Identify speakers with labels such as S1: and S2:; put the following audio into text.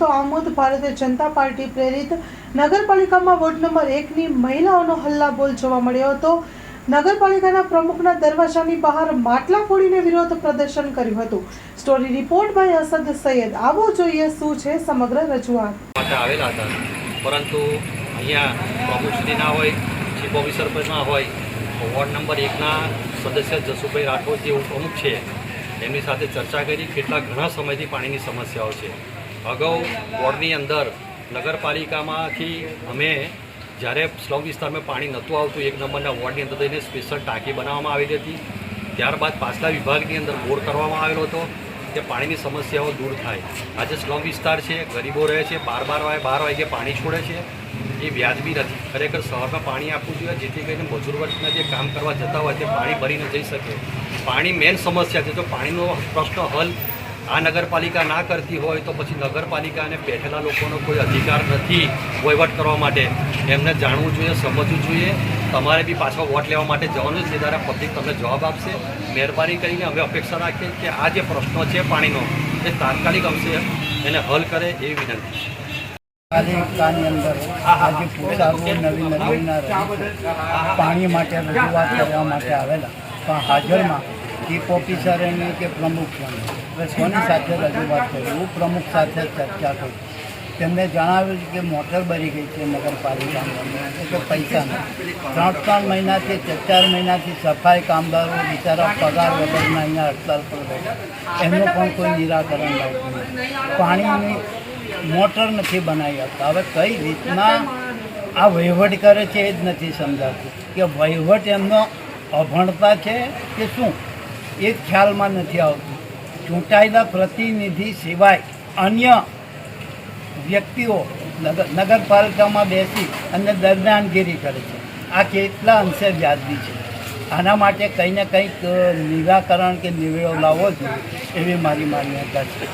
S1: તો આમોદ ભારતીય જનતા પાર્ટી પ્રેરિત નગરપાલિકામાં વોર્ડ નંબર એકની મહિલાઓનો હલ્લાબોલ જોવા મળ્યો હતો. નગરપાલિકાના પ્રમુખના દરવાજાની બહાર માટલા ફોડીને વિરોધ પ્રદર્શન કર્યું હતું. Story report by Asad Syed. આવો જોઈએ શું છે સમગ્ર રજૂઆત.
S2: આવેલા હતા. પરંતુ અહીંયા પ્રમુખશ્રી ના હોય ચીફ ઓફિસર હોય વોર્ડ નંબર એકના સદસ્ય જસુભાઈ રાઠોડ જે ઉપપ્રમુખ છે, એમની સાથે ચર્ચા કરી. કેટલા ઘણા સમયથી પાણીની સમસ્યાઓ છે. અગાઉ વોર્ડની અંદર નગરપાલિકામાંથી અમે જ્યારે સ્લમ વિસ્તારમાં પાણી નહોતું આવતું, એક નંબરના વોર્ડની અંદર એને સ્પેશિયલ ટાંકી બનાવવામાં આવેલી હતી. ત્યારબાદ પાછલા વિભાગની અંદર બોર કરવામાં આવેલો હતો કે પાણીની સમસ્યાઓ દૂર થાય. આજે સ્લમ વિસ્તાર છે, ગરીબો રહે છે બાર બાર વાગે બાર વાગે પાણી છોડે છે. એ વ્યાજબી નથી. ખરેખર શહેરમાં પાણી આપવું જોઈએ, જેથી કરીને મજૂર વર્ગના જે કામ કરવા જતા હોય તે પાણી ભરીને જઈ શકે. પાણી મેઇન સમસ્યા છે. તો પાણીનો પ્રશ્ન હલ આ નગરપાલિકા ના કરતી હોય તો પછી નગરપાલિકાને બેઠેલા લોકોનો કોઈ અધિકાર નથી વહીવટ કરવા માટે. એમને જાણવું જોઈએ સમજવું જોઈએ. તમારે બી પાછો વોટ લેવા માટે જવાનું છે ત્યારે પબ્લિક તમને જવાબ આપશે. મહેરબાની કરીને અમે અપેક્ષા રાખીએ કે આ જે પ્રશ્નો છે પાણીનો એ તાત્કાલિક અંશે એને હલ કરે એવી વિનંતી છે.
S3: પાલિકાની અંદર આજે પોશાકો નવી નદીના પાણી માટે રજૂઆત કરવા માટે આવેલા. પણ હાજરમાં ચીફ ઓફિસર એની કે પ્રમુખ બની કોની સાથે રજૂઆત કરી. હું પ્રમુખ સાથે ચર્ચા કરી. તેમને જણાવ્યું કે મોટર બની ગઈ છે નગરપાલિકા એટલે પૈસા ત્રણ ત્રણ મહિનાથી ચાર ચાર મહિનાથી સફાઈ કામદારો બિચારા પગાર વગરના અહીંયા હડતાલ પર બેઠા. એમનું પણ કોઈ નિરાકરણ લાવતું નથી. પાણીની મોટર નથી બનાવી આપતા. હવે કઈ રીતના આ વહીવટ કરે છે એ જ નથી સમજાતું. કે વહીવટ એમનો અભણતા છે કે શું? એ ખ્યાલમાં નથી આવતું. ચૂંટાયેલા પ્રતિનિધિ સિવાય અન્ય વ્યક્તિઓ નગર નગરપાલિકામાં બેસી અને દરમિયાનગીરી કરે છે. આ કેટલા અંશે વ્યાજબી છે. આના માટે કંઈ ને કંઈક નિરાકરણ કે નિવેડો લાવવો જોઈએ એવી મારી માન્યતા છે.